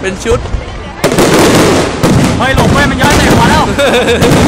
เป็นชุดไม่หลบไปมันย้อยแส่หัาแล้ว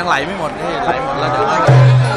ยังไหลไม่หมดนี่ไหลหมดแล้วเดี๋ยว